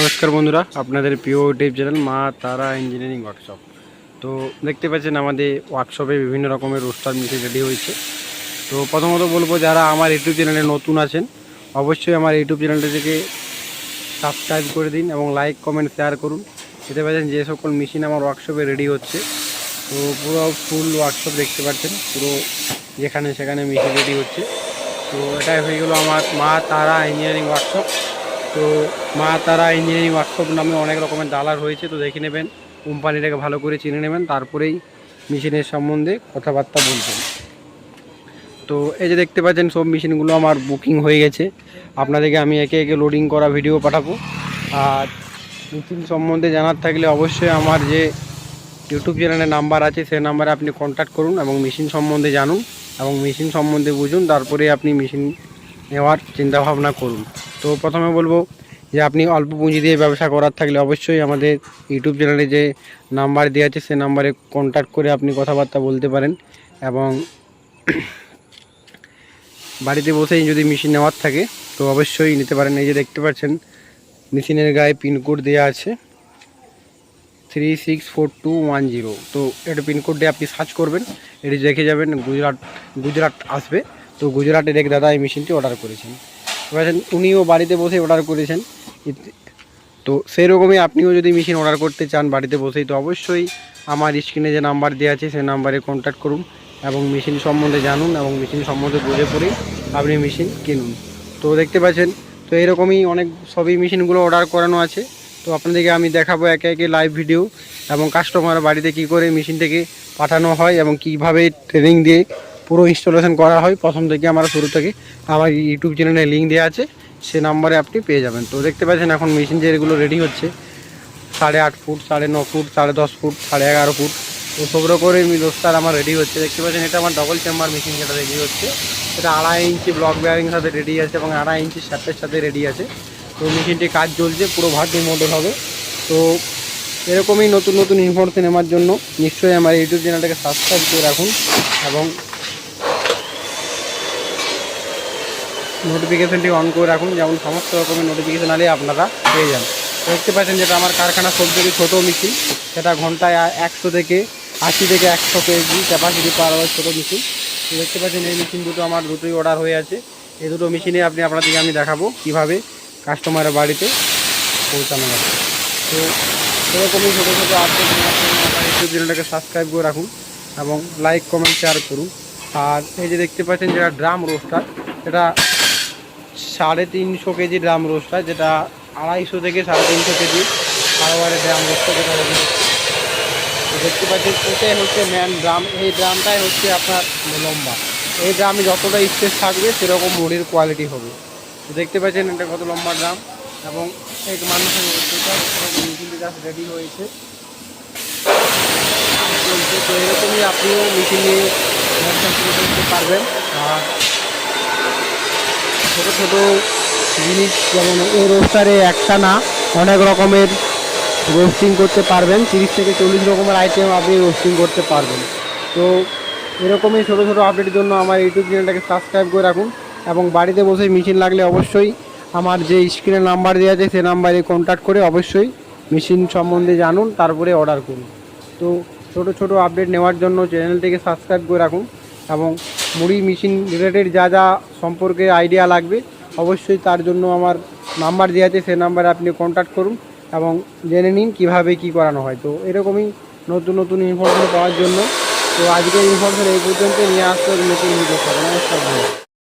নমস্কার বন্ধুরা, আপনাদের প্রিয় ইউটিউব চ্যানেল মা তারা ইঞ্জিনিয়ারিং ওয়ার্কশপ তো দেখতে পাচ্ছেন আমাদের ওয়ার্কশপে বিভিন্ন রকমের রোস্টার মিশে রেডি হয়েছে। তো প্রথমত বলব, যারা আমার ইউটিউব চ্যানেলে নতুন আছেন, অবশ্যই আমার ইউটিউব চ্যানেলটিকে সাবস্ক্রাইব করে দিন এবং লাইক কমেন্ট শেয়ার করুন। দেখতে পাচ্ছেন যে সকল মেশিন আমার ওয়ার্কশপে রেডি হচ্ছে। তো পুরো ফুল ওয়ার্কশপ দেখতে পাচ্ছেন, পুরো যেখানে সেখানে মেশিন রেডি হচ্ছে। তো এটাই হয়ে গেলো আমার মা তারা ইঞ্জিনিয়ারিং ওয়ার্কশপ তো মা তারা ইঞ্জিনিয়ারিং ওয়ার্কশপ নামে অনেক রকমের দালার হয়েছে, তো দেখে নেবেন, কোম্পানিটাকে ভালো করে চিনে নেবেন, তারপরেই মেশিনের সম্বন্ধে কথাবার্তা বলবেন। তো এই যে দেখতে পাচ্ছেন, সব মেশিনগুলো আমার বুকিং হয়ে গেছে। আপনাদেরকে আমি একে একে লোডিং করা ভিডিও পাঠাবো। আর মেশিন সম্বন্ধে জানার থাকলে অবশ্যই আমার যে ইউটিউব চ্যানেলের নাম্বার আছে সেই নাম্বারে আপনি কন্ট্যাক্ট করুন এবং মেশিন সম্বন্ধে জানুন এবং মেশিন সম্বন্ধে বুঝুন তারপরে আপনি মেশিন নেওয়ার চিন্তাভাবনা করুন। তো প্রথমে বলব যে আপনি অল্প পুঁজি দিয়ে ব্যবসা করার থাকলে অবশ্যই আমাদের ইউটিউব চ্যানেলে যে নাম্বার দেওয়া আছে, সে নাম্বারে কন্ট্যাক্ট করে আপনি কথাবার্তা বলতে পারেন এবং বাড়িতে বসেই যদি মেশিন নেওয়ার থাকে, তো অবশ্যই নিতে পারেন। এই যে দেখতে পাচ্ছেন মেশিনের গায়ে পিনকোড দেওয়া আছে three six four two one zero তো এটা পিনকোড দিয়ে আপনি সার্চ করবেন, এটি দেখে যাবেন, গুজরাট গুজরাট আসবে। তো গুজরাটের এক দাদা এই মেশিনটি অর্ডার করেছেন। এবার উনিও বাড়িতে বসে অর্ডার করেছেন। তো সেই রকমই আপনিও যদি মেশিন অর্ডার করতে চান বাড়িতে বসেই, তো অবশ্যই আমার স্ক্রিনে যে নাম্বার দেওয়া আছে, সেই নাম্বারে কন্ট্যাক্ট করুন এবং মেশিন সম্বন্ধে জানুন এবং মেশিন সম্বন্ধে বুঝে পড়েই আপনি মেশিন কিনুন। তো দেখতে পাচ্ছেন, তো এরকমই অনেক, সবই মেশিনগুলো অর্ডার করানো আছে। তো আপনাদেরকে আমি দেখাবো একে একে লাইভ ভিডিও এবং কাস্টমার বাড়িতে কি করে মেশিনটাকে পাঠানো হয় এবং কীভাবে ট্রেনিং দিয়ে পুরো ইনস্টলেশন করা হয় প্রথম থেকে আমার শুরু থেকে। আমার ইউটিউব চ্যানেলে লিঙ্ক দেওয়া আছে, সে নাম্বারে আপনি পেয়ে যাবেন। তো দেখতে পাচ্ছেন এখন মেশিন যে এগুলো রেডি হচ্ছে, সাড়ে আট ফুট, সাড়ে ন ফুট, সাড়ে দশ ফুট, সাড়ে এগারো ফুট, তো সব রকমের রোস্টার আমার রেডি হচ্ছে। দেখতে পাচ্ছেন এটা আমার ডবল চেম্বার মেশিন যেটা রেডি হচ্ছে। এটা আড়াই ইঞ্চি ব্লক বেয়ারিং সাথে রেডি আছে এবং আড়াই ইঞ্চি শ্যাপের সাথে রেডি আছে। তো মেশিনটি কাজ চলছে, পুরো ভাটি মডেল হবে। তো এরকমই নতুন নতুন ইনফরমেশন নেওয়ার জন্য নিশ্চয়ই আমার ইউটিউব চ্যানেলটাকে সাবস্ক্রাইব করে রাখুন এবং নোটিফিকেশানটি অন করে রাখুন, যেমন সমস্ত রকমের নোটিফিকেশান আলে আপনারা পেয়ে যান। দেখতে পাচ্ছেন যেটা আমার কারখানা সব থেকে ছোটো মেশিন সেটা ঘন্টায় একশো থেকে আশি থেকে একশো কেজি ক্যাপাসিটি পাওয়ার হয় ছোটো মেশিন দেখতে পাচ্ছেন এই মেশিন দুটো আমার দুটোই অর্ডার হয়ে আছে। এই দুটো মেশিনে আপনি আপনাদেরকে আমি দেখাবো কীভাবে কাস্টমারের বাড়িতে পৌঁছানো যাবে তো এরকমই ছোটো ছোটো আপডেট নেওয়ার ইউটিউব চ্যানেলটাকে সাবস্ক্রাইব করে রাখুন এবং লাইক কমেন্ট শেয়ার করুন। আর এই যে দেখতে পাচ্ছেন যেটা ড্রাম রোস্টার এটা সাড়ে তিনশো কেজি ড্রাম রোস্টার যেটা আড়াইশো থেকে সাড়ে তিনশো কেজি বারোবারে ড্রাম রোস্টার যেটা দেখতে পাচ্ছেন, এটাই হচ্ছে ম্যান ড্রাম। এই ড্রামটাই হচ্ছে আপনার লম্বা। এই ড্রামে যতটা স্পেস থাকবে, সেরকম মুড়ির কোয়ালিটি হবে। দেখতে পাচ্ছেন এটা কত লম্বা ড্রাম। এবং এক মানুষের মেশিনটি জাস্ট রেডি হয়েছে। তো এরকমই আপনিও মেশিন নিয়ে ব্যবসা শুরু করতে পারবেন। আর ছোট ছোট জিনিস, যেমন এই রোস্টারে একটা না অনেক রকমের রোস্টিং করতে পারবেন। তিরিশ থেকে চল্লিশ রকমের আইটেম আপনি রোস্টিং করতে পারবেন। তো এরকমই ছোটো ছোটো আপডেটের জন্য আমার ইউটিউব চ্যানেলটাকে সাবস্ক্রাইব করে রাখুন এবং বাড়িতে বসে মেশিন লাগলে অবশ্যই আমার যে স্ক্রিনে নাম্বার দেওয়া আছে, সে নাম্বারে কন্ট্যাক্ট করে অবশ্যই মেশিন সম্বন্ধে জানুন, তারপরে অর্ডার করুন। তো ছোট ছোট আপডেট নেওয়ার জন্য চ্যানেলটিকে সাবস্ক্রাইব করে রাখুন এবং মুড়ি মেশিন রিলেটেড যা যা সম্পর্কে আইডিয়া লাগবে, অবশ্যই তার জন্য আমার নাম্বার দেওয়া আছে, সেই নাম্বারে আপনি কন্ট্যাক্ট করুন এবং জেনে নিন কীভাবে কী করানো হয়। তো এরকমই নতুন নতুন ইনফরমেশন পাওয়ার জন্য। তো আজকের ইনফরমেশন এই পর্যন্ত নিয়ে আসতে নতুন ভিডিও নমস্কার।